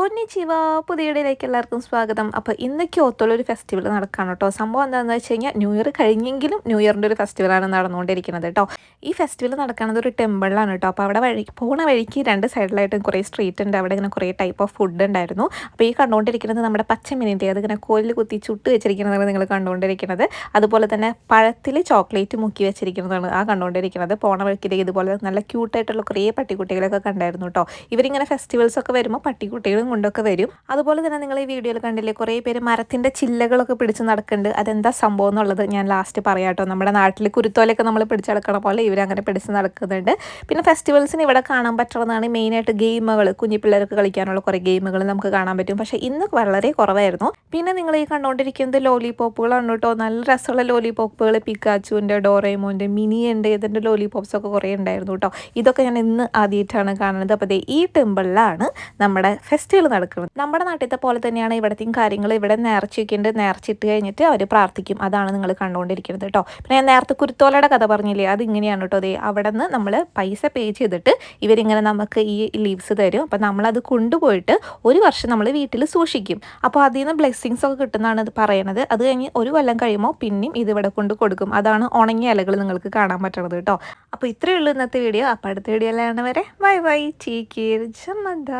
കൊന്നിച്ചിവ പുതിയ വീഡിയോയിലേക്ക് എല്ലാവർക്കും സ്വാഗതം അപ്പോൾ ഇന്ന് ഒരു ഫെസ്റ്റിവൽ നടക്കുകയാണ് കേട്ടോ സംഭവം എന്താണെന്ന് വെച്ച് കഴിഞ്ഞാൽ ന്യൂ ഇയർ കഴിഞ്ഞെങ്കിലും ന്യൂ ഇയറിന്റെ ഒരു ഫെസ്റ്റിവലാണ് നടന്നുകൊണ്ടിരിക്കുന്നത് കേട്ടോ ഈ ഫെസ്റ്റിവൽ നടക്കുന്നത് ഒരു ടെമ്പിളിലാണ് കേട്ടോ അപ്പോൾ അവിടെ വഴി പോണ വഴിക്ക് രണ്ട് സൈഡിലായിട്ടും കുറേ സ്ട്രീറ്റ് ഉണ്ട്. അവിടെ ഇങ്ങനെ കുറേ ടൈപ്പ് ഓഫ് ഫുഡ് ഉണ്ടായിരുന്നു. അപ്പോൾ ഈ കണ്ടുകൊണ്ടിരിക്കുന്നത് നമ്മുടെ പച്ചമീനിന്റെ അത് ഇങ്ങനെ കോലിൽ കുത്തി ചുട്ട് വെച്ചിരിക്കുന്നതാണ് നിങ്ങൾ കണ്ടുകൊണ്ടിരിക്കുന്നത്. അതുപോലെ തന്നെ പഴത്തിൽ ചോക്ലേറ്റ് മുക്കി വെച്ചിരിക്കുന്നതാണ് ആ കണ്ടുകൊണ്ടിരിക്കുന്നത്. പോണ വഴിക്ക് ഇതുപോലെ നല്ല ക്യൂട്ടായിട്ടുള്ള കുറേ പട്ടിക്കുട്ടികളൊക്കെ കണ്ടായിരുന്നു കേട്ടോ ഇവരിങ്ങനെ ഫെസ്റ്റിവൽസ് ഒക്കെ വരുമ്പോൾ പട്ടിക്കുട്ടികളും കൊണ്ടൊക്കെ വരും. അതുപോലെ തന്നെ നിങ്ങൾ ഈ വീഡിയോയിൽ കണ്ടില്ലേ കുറേ പേര് മരത്തിന്റെ ചില്ലകളൊക്കെ പിടിച്ച് നടക്കുന്നുണ്ട്. അതെന്താ സംഭവം എന്നുള്ളത് ഞാൻ ലാസ്റ്റ് പറയാം കേട്ടോ നമ്മുടെ നാട്ടിൽ കുരുത്തോലൊക്കെ നമ്മൾ പിടിച്ച് നടക്കണ പോലെ ഇവരങ്ങനെ പിടിച്ച് നടക്കുന്നുണ്ട്. പിന്നെ ഫെസ്റ്റിവൽസിന് ഇവിടെ കാണാൻ പറ്റുന്നതാണ് മെയിനായിട്ട് ഗെയിമുകൾ കുഞ്ഞു പിള്ളേർക്ക് കളിക്കാനുള്ള കുറേ ഗെയിമുകൾ നമുക്ക് കാണാൻ പറ്റും. പക്ഷേ ഇന്ന് വളരെ കുറവായിരുന്നു. പിന്നെ നിങ്ങൾ ഈ കണ്ടുകൊണ്ടിരിക്കുന്നത് ലോലിപോപ്പുകളാണ് കേട്ടോ. നല്ല രസമുള്ള ലോലിപോപ്പുകൾ പിക്കാച്ചുവിന്റെ ഡോറേമോന്റെ മിനിയുണ്ട് ഇതിന്റെ ലോലിപോപ്സ് ഒക്കെ കുറേ ഉണ്ടായിരുന്നു കേട്ടോ. ഇതൊക്കെ ഞാൻ ഇന്ന് ആദ്യമായിട്ടാണ് കാണുന്നത്. അപ്പോൾ ഈ ടെമ്പിളിലാണ് നമ്മുടെ ഫെസ്റ്റിവൽ നടക്കുന്നത് നമ്മുടെ നാട്ടിലത്തെ പോലെ തന്നെയാണ് ഇവിടത്തെയും കാര്യങ്ങൾ ഇവിടെ നേർച്ചയൊക്കെയുണ്ട് നേർച്ചിട്ട് കഴിഞ്ഞിട്ട് അവർ പ്രാർത്ഥിക്കും. അതാണ് നിങ്ങൾ കണ്ടുകൊണ്ടിരിക്കുന്നത് കേട്ടോ. പിന്നെ ഞാൻ നേരത്തെ കുരുത്തോലയുടെ കഥ പറഞ്ഞില്ലേ? അത് ഇങ്ങനെയാണ് കേട്ടോ. അതെ അവിടെ നിന്ന് നമ്മൾ പൈസ പേ ചെയ്തിട്ട് ഇവരിങ്ങനെ നമുക്ക് ഈ ലീവ്സ് തരും. അപ്പം നമ്മളത് കൊണ്ടുപോയിട്ട് ഒരു വർഷം നമ്മൾ വീട്ടിൽ സൂക്ഷിക്കും. അപ്പോൾ അതിൽ നിന്ന് ബ്ലെസ്സിങ്സ് ഒക്കെ കിട്ടുന്നതാണ് ഇത് പറയണത്. അത് കഴിഞ്ഞ് ഒരു കൊല്ലം കഴിയുമ്പോൾ പിന്നെയും ഇത് ഇവിടെ കൊണ്ട് കൊടുക്കും. അതാണ് ഉണങ്ങിയ ഇലകൾ നിങ്ങൾക്ക് കാണാൻ പറ്റണത് കേട്ടോ. അപ്പോൾ ഇത്രയേ ഉള്ളൂ ഇന്നത്തെ വീഡിയോ അപ്പോൾ അടുത്ത വീഡിയോയിലാണ് വരെ ബൈ ബൈ ചീക്കീർ ജമ്മദ